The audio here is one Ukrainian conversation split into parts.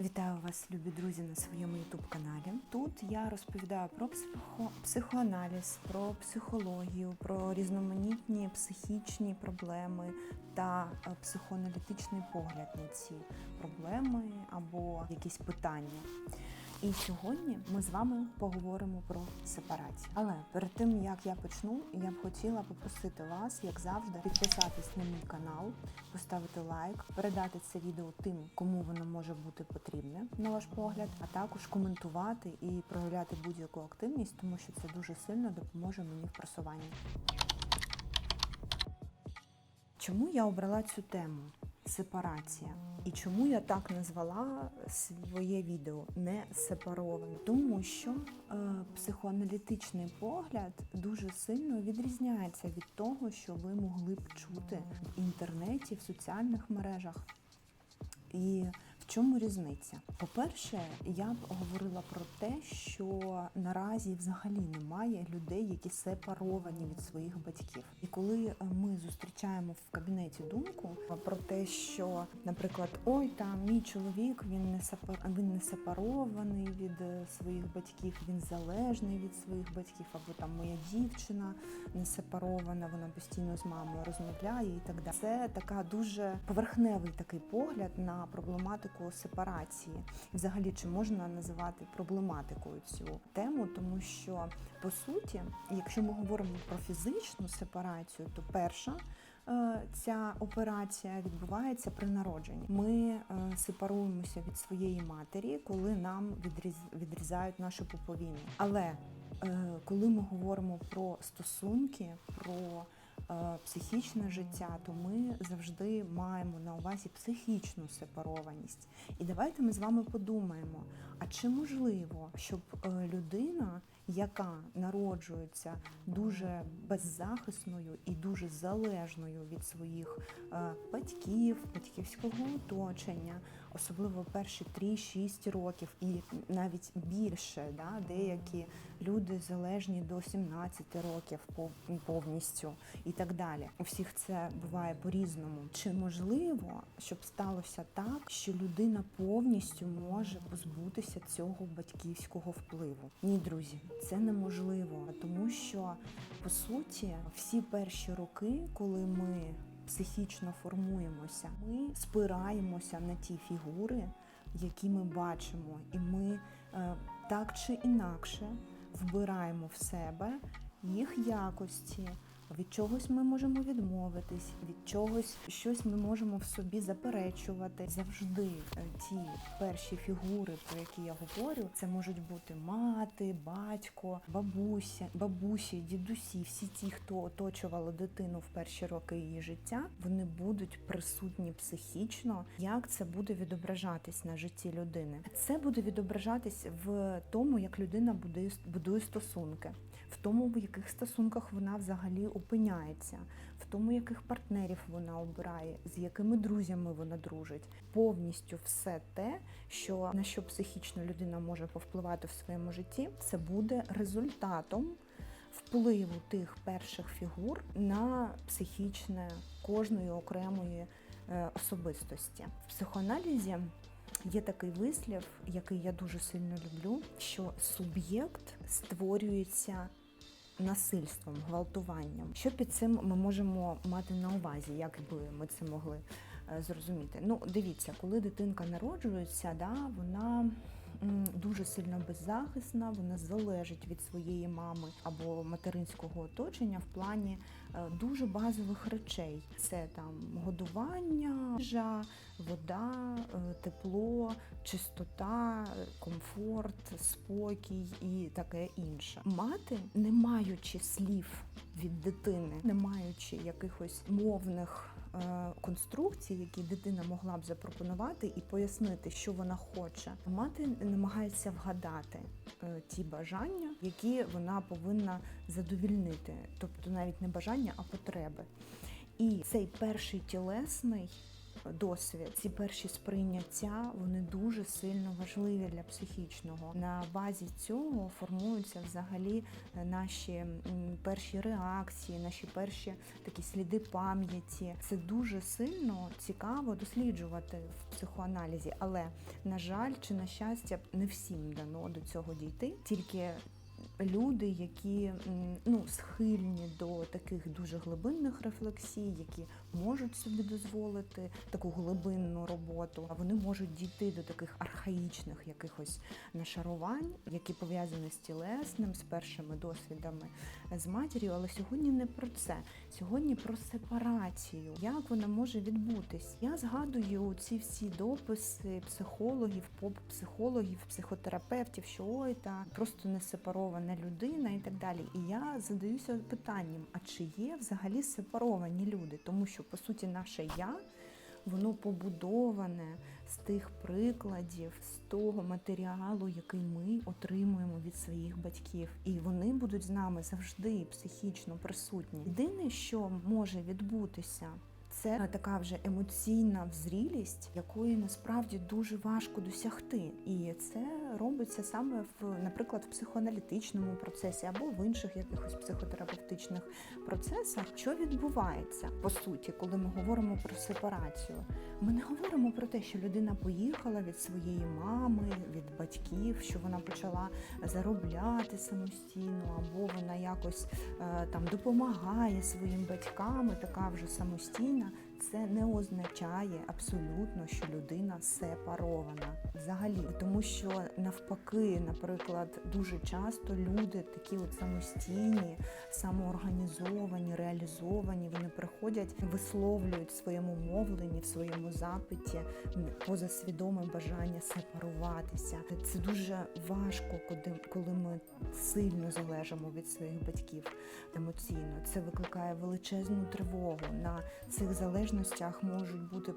Вітаю вас, любі друзі, на своєму ютуб-каналі. Тут я розповідаю про психо... психоаналіз, про психологію, про різноманітні психічні проблеми та е, психоаналітичний погляд на ці проблеми або якісь питання. І сьогодні ми з вами поговоримо про сепарацію. Але перед тим як я почну, я б хотіла попросити вас, як завжди, підписатись на мій канал, поставити лайк, передати це відео тим, кому воно може бути потрібне, на ваш погляд, а також коментувати і проявляти будь-яку активність, тому що це дуже сильно допоможе мені в просуванні. Чому я обрала цю тему? Сепарація. І чому я так назвала своє відео не сепароване? Тому що е, психоаналітичний погляд дуже сильно відрізняється від того, що ви могли б чути в інтернеті, в соціальних мережах. І чому різниця? По-перше, я б говорила про те, що наразі взагалі немає людей, які сепаровані від своїх батьків. І коли ми зустрічаємо в кабінеті думку про те, що, наприклад, ой, там мій чоловік він не сепар... він не сепарований від своїх батьків, він залежний від своїх батьків, або там моя дівчина не сепарована, вона постійно з мамою розмовляє і так далі. Це така дуже поверхневий такий погляд на проблематику сепарації. Взагалі, чи можна називати проблематикою цю тему, тому що по суті, якщо ми говоримо про фізичну сепарацію, то перша е, ця операція відбувається при народженні. Ми е, сепаруємося від своєї матері, коли нам відріз, відрізають нашу пуповину. Але е, коли ми говоримо про стосунки, про психічне життя, то ми завжди маємо на увазі психічну сепарованість. І давайте ми з вами подумаємо: а чи можливо, щоб е, людина, яка народжується дуже беззахисною і дуже залежною від своїх е, батьків, батьківського оточення, особливо перші 3-6 років, і навіть більше, да, деякі люди залежні до 17 років повністю і так далі. У всіх це буває по-різному. Чи можливо, щоб сталося так, що людина повністю може позбутися цього батьківського впливу? Ні, друзі, це неможливо, тому що по суті всі перші роки, коли ми психічно формуємося, ми спираємося на ті фігури, які ми бачимо, і ми е, так чи інакше вбираємо в себе їх якості. Від чогось ми можемо відмовитись, від чогось щось ми можемо в собі заперечувати. Завжди е, ті перші фігури, про які я говорю, це можуть бути мати, батько, бабуся, бабусі, дідусі, всі ті, хто оточували дитину в перші роки її життя, вони будуть присутні психічно. Як це буде відображатись на житті людини? Це буде відображатись в тому, як людина будує, стосунки, в тому, в яких стосунках вона взагалі опиняється, в тому, яких партнерів вона обирає, з якими друзями вона дружить. Повністю все те, що на що психічно людина може повпливати в своєму житті, це буде результатом впливу тих перших фігур на психічне кожної окремої е, особистості. В психоаналізі Є такий вислів, який я дуже сильно люблю, що суб'єкт створюється насильством, гвалтуванням. Що під цим ми можемо мати на увазі, як би ми це могли е, зрозуміти? Ну, дивіться, коли дитинка народжується, да, вона дуже сильно беззахисна, вона залежить від своєї мами або материнського оточення в плані е, дуже базових речей. Це там годування, їжа, вода, е, тепло, чистота, комфорт, спокій і таке інше. Мати, не маючи слів від дитини, не маючи якихось мовних конструкцій, які дитина могла б запропонувати і пояснити, що вона хоче, мати намагається вгадати е, ті бажання, які вона повинна задовільнити, тобто навіть не бажання, а потреби. І цей перший тілесний досвід. Ці перші сприйняття вони дуже сильно важливі для психічного. На базі цього формуються взагалі е, наші перші реакції, наші перші такі сліди пам'яті. Це дуже сильно цікаво досліджувати в психоаналізі, але на жаль, чи на щастя, не всім дано до цього дійти. Тільки люди, які ну, схильні до таких дуже глибинних рефлексій, які можуть собі дозволити таку глибинну роботу, а вони можуть дійти до таких архаїчних якихось нашарувань, які пов'язані з тілесним, з першими досвідами з матір'ю. Але сьогодні не про це. Сьогодні про сепарацію. Як вона може відбутись? Я згадую ці всі дописи психологів, поп-психологів, психотерапевтів, що ой, та просто не сепарована людина і так далі. І я задаюся питанням: а чи є взагалі сепаровані люди? Тому що по суті наше я. Воно побудоване з тих прикладів, з того матеріалу, який ми отримуємо від своїх батьків, і вони будуть з нами завжди психічно присутні. Єдине, що може відбутися, це така вже емоційна взрілість, якої насправді дуже важко досягти, і це робиться саме в, наприклад, в психоаналітичному процесі або в інших якихось психотерапевтичних процесах. Що відбувається по суті, коли ми говоримо про сепарацію? Ми не говоримо про те, що людина поїхала від своєї мами, від батьків, що вона почала заробляти самостійно, або вона якось е, там допомагає своїм батькам, така вже самостійна. Це не означає абсолютно, що людина сепарована взагалі, тому що навпаки, наприклад, дуже часто люди такі от самостійні, самоорганізовані, реалізовані. Вони приходять, висловлюють в своєму мовленні, в своєму запиті позасвідоме бажання сепаруватися. Це дуже важко, коли, ми сильно залежимо від своїх батьків емоційно. Це викликає величезну тривогу. На цих залежностях можуть бути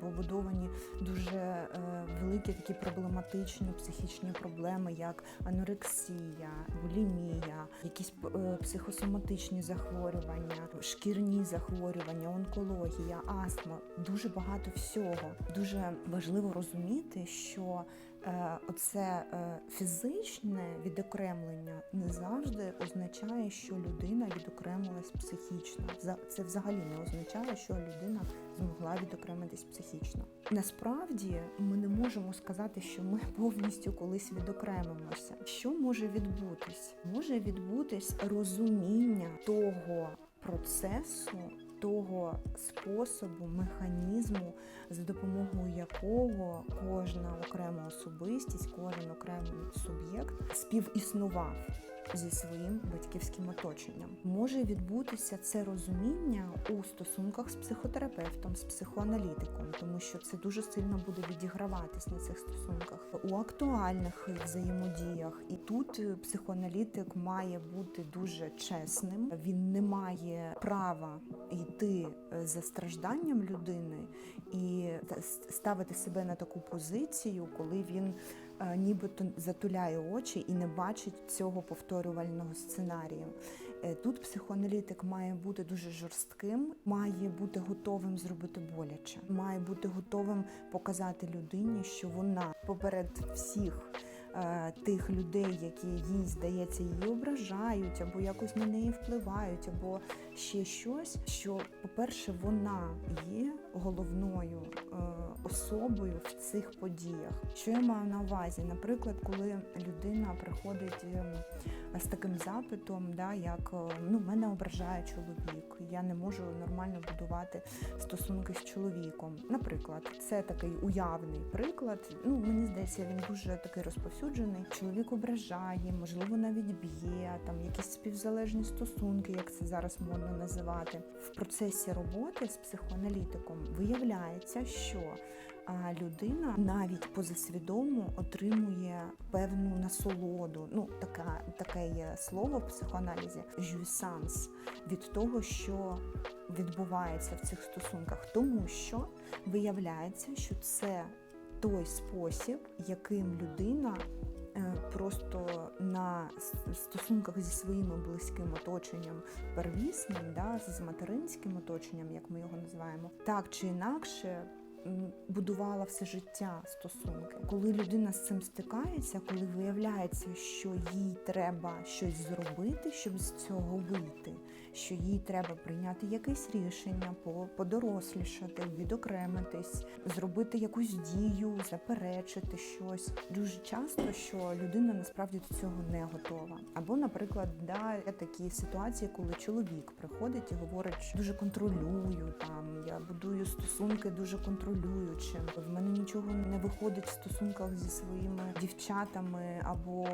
побудовані дуже е, великі такі проблематичні психічні проблеми, як анорексія, булімія, якісь е, психосоматичні захворювання, шкірні захворювання, онкологія, астма. Дуже багато всього. Дуже важливо розуміти, що оце е, фізичне відокремлення не завжди означає, що людина відокремилась психічно. Це взагалі не означає, що людина змогла відокремитись психічно. Насправді ми не можемо сказати, що ми повністю колись відокремимося. Що може відбутись? Може відбутись розуміння того процесу. Того способу, механізму, за допомогою якого кожна окрема особистість, кожен окремий суб'єкт співіснував зі своїм батьківським оточенням. Може відбутися це розуміння у стосунках з психотерапевтом, з психоаналітиком, тому що це дуже сильно буде відіграватись на цих стосунках у актуальних взаємодіях. І тут е, психоаналітик має бути дуже чесним. Він не має права йти е, за стражданням людини і ставити себе на таку позицію, коли він е, нібито затуляє очі і не бачить цього повторювального сценарію. Е, Тут психоаналітик має бути дуже жорстким, має бути готовим зробити боляче, має бути готовим показати людині, що вона поперед всіх. е, Тих людей, які їй здається, її ображають, або якось на неї впливають, або ще щось. Що, по-перше, вона є головною е, особою в цих подіях. Що я маю на увазі? Наприклад, коли людина приходить ем, з таким запитом, да, як е, ну, мене ображає чоловік, я не можу нормально будувати стосунки з чоловіком. Наприклад, це такий уявний приклад. Ну, мені здається, він дуже такий розповсюджений. Чоловік ображає, можливо, навіть б'є, там якісь співзалежні стосунки, як це зараз модно називати. В процесі роботи з психоаналітиком виявляється, що людина навіть позасвідомо отримує певну насолоду. Ну, така, таке є слово в психоаналізі жюсанс від того, що відбувається в цих стосунках, тому що виявляється, що це той спосіб, яким людина просто на стосунках зі своїм близьким оточенням первісним, да, з материнським оточенням, як ми його називаємо, так чи інакше. Будувала все життя стосунки. Коли людина з цим стикається, коли виявляється, що їй треба щось зробити, щоб з цього вийти, що їй треба прийняти якесь рішення, по- подорослішати, відокремитись, зробити якусь дію, заперечити щось. Дуже часто, що людина насправді до цього не готова. Або, наприклад, да, є такі ситуації, коли чоловік приходить і говорить, що дуже контролюю там, я будую стосунки дуже контролюючим. В мене нічого не виходить в стосунках зі своїми дівчатами або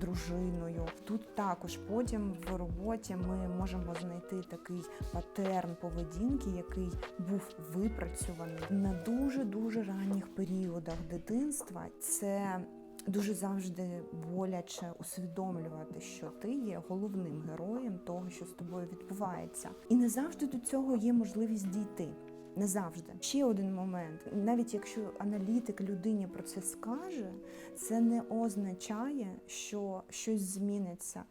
дружиною. Тут також потім в роботі ми можемо знайти такий патерн поведінки, який був випрацьований на дуже дуже ранніх періодах дитинства. Це Дуже завжди боляче усвідомлювати, що ти є головним героєм того, що з тобою відбувається, і не завжди до цього є можливість дійти. Не завжди. Ще один момент. Навіть якщо аналітик людині про це скаже, це не означає, що щось зміниться.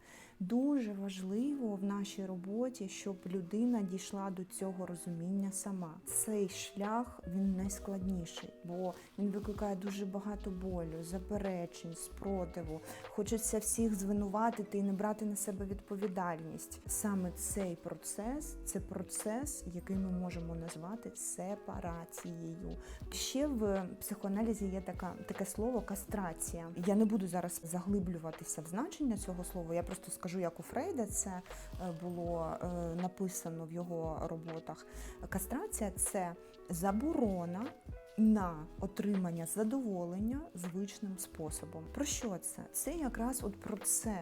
Дуже важливо в нашій роботі, щоб людина дійшла до цього розуміння сама. Цей шлях він найскладніший, бо він викликає дуже багато болю, заперечень, спротиву. Хочеться всіх звинуватити і не брати на себе відповідальність. Саме цей процес це процес, який ми можемо назвати сепарацією. Ще в психоаналізі є така таке слово кастрація. Я не буду зараз заглиблюватися в значення цього слова. Я просто скажу, як у Фрейда це е, було е, написано в його роботах. Кастрація це заборона. На отримання задоволення звичним способом. Про що це? Це якраз от про це,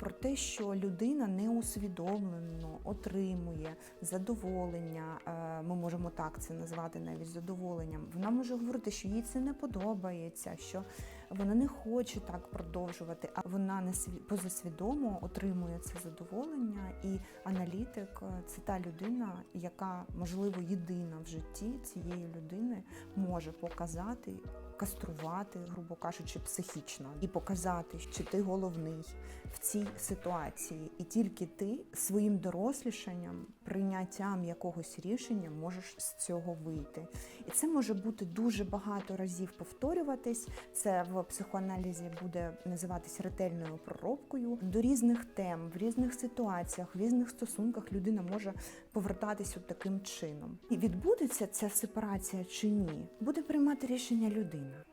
про те, що людина неусвідомлено отримує задоволення. е, Ми можемо так це назвати навіть задоволенням. Вона може говорити, що їй це не подобається, що вона не хоче так продовжувати, а вона не сві- позасвідомо отримує це задоволення. І аналітик е, це та людина, яка можливо єдина в житті цієї людини може показати. Каструвати, грубо кажучи, психічно і показати, що ти головний в цій ситуації, і тільки ти своїм дорослішанням, прийняттям якогось рішення можеш з цього вийти. І це може бути дуже багато разів повторюватись. Це в психоаналізі буде називатись ретельною проробкою. До різних тем, в різних ситуаціях, в різних стосунках людина може повертатись от таким чином. І відбудеться ця сепарація чи ні, буде приймати рішення людина.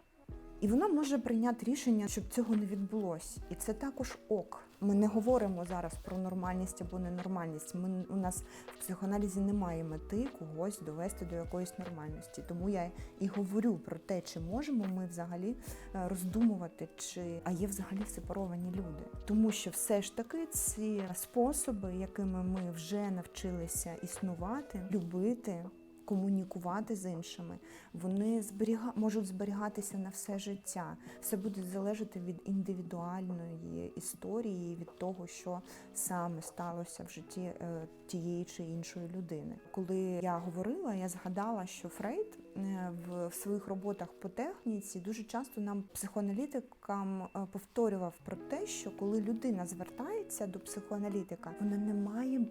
І вона може прийняти рішення, щоб цього не відбулося. І це також ок. Ми не говоримо зараз про нормальність або ненормальність. Ми у нас в психоаналізі немає мети когось довести до якоїсь нормальності. Тому я і говорю про те, чи можемо ми взагалі е, роздумувати, чи а є взагалі сепаровані люди. Тому що все ж таки ці способи, якими ми вже навчилися існувати, любити. Комунікувати з іншими, вони зберіга... можуть зберігатися на все життя. Все буде залежати від індивідуальної історії, від того, що саме сталося в житті е, тієї чи іншої людини. Коли я говорила, я згадала, що Фрейд е, в, своїх роботах по техніці дуже часто нам, психоаналітикам, е, повторював про те, що коли людина звертається до психоаналітика, вона не має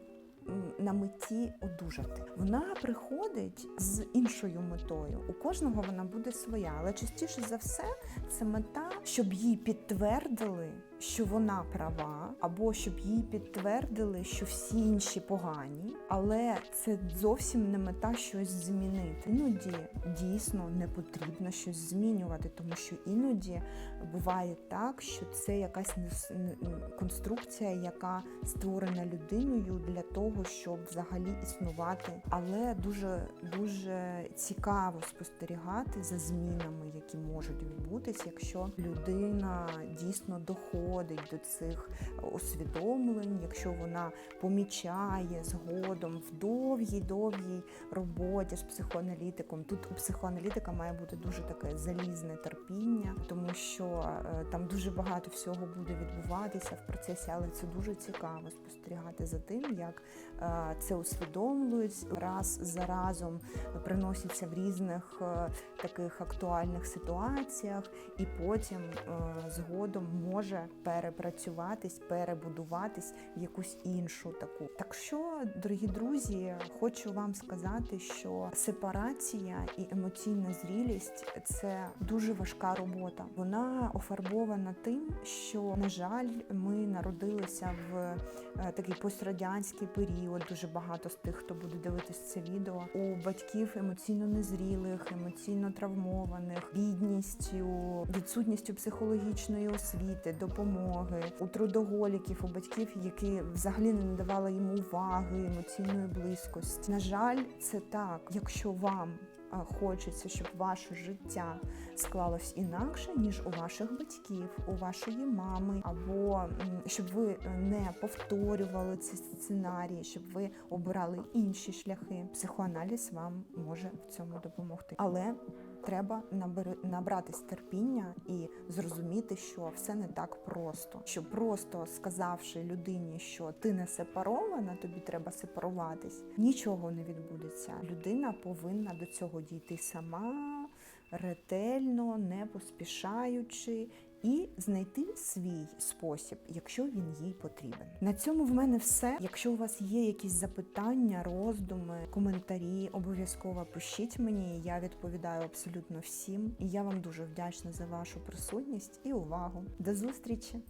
на меті одужати. Вона приходить з іншою метою. У кожного вона буде своя, але частіше за все це мета, щоб їй підтвердили, що вона права, або щоб їй підтвердили, що всі інші погані. Але це зовсім не мета щось змінити. Іноді дійсно не потрібно щось змінювати, тому що іноді буває так, що це якась конструкція, яка створена людиною для того, щоб взагалі існувати. Але дуже дуже цікаво спостерігати за змінами, які можуть відбутися, якщо людина дійсно доходить приходить до цих усвідомлень, якщо вона помічає згодом в довгій довгій роботі з психоаналітиком. Тут у психоаналітика має бути дуже таке залізне терпіння, тому що е, там дуже багато всього буде відбуватися в процесі, але це дуже цікаво спостерігати за тим, як е, це усвідомлюють раз за разом приносяться в різних е, таких актуальних ситуаціях, і потім згодом може перепрацюватись, перебудуватись в якусь іншу таку. Так що, дорогі друзі, хочу вам сказати, що сепарація і емоційна зрілість це дуже важка робота. Вона офарбована тим, що на жаль, ми народилися в е, такий пострадянський період. Дуже багато з тих, хто буде дивитись це відео. У батьків емоційно незрілих, емоційно травмованих, бідністю, відсутністю психологічної освіти, допомоги, у трудоголіків, у батьків, які взагалі не надавали йому уваги, емоційної близькості. На жаль, це так. Якщо вам хочеться, щоб ваше життя склалось інакше, ніж у ваших батьків, у вашої мами, або щоб ви е, не повторювали ці сценарії, щоб ви обирали інші шляхи. Психоаналіз вам може в цьому допомогти. Але треба набратись терпіння і зрозуміти, що все не так просто. Що просто сказавши людині, що ти не сепарована, тобі треба сепаруватись, нічого не відбудеться. Людина повинна до цього дійти сама ретельно, не поспішаючи. І знайти свій спосіб, якщо він їй потрібен. На цьому в мене все. Якщо у вас є якісь запитання, роздуми, коментарі, обов'язково пишіть мені. Я відповідаю абсолютно всім. І я вам дуже вдячна за вашу присутність і увагу. До зустрічі!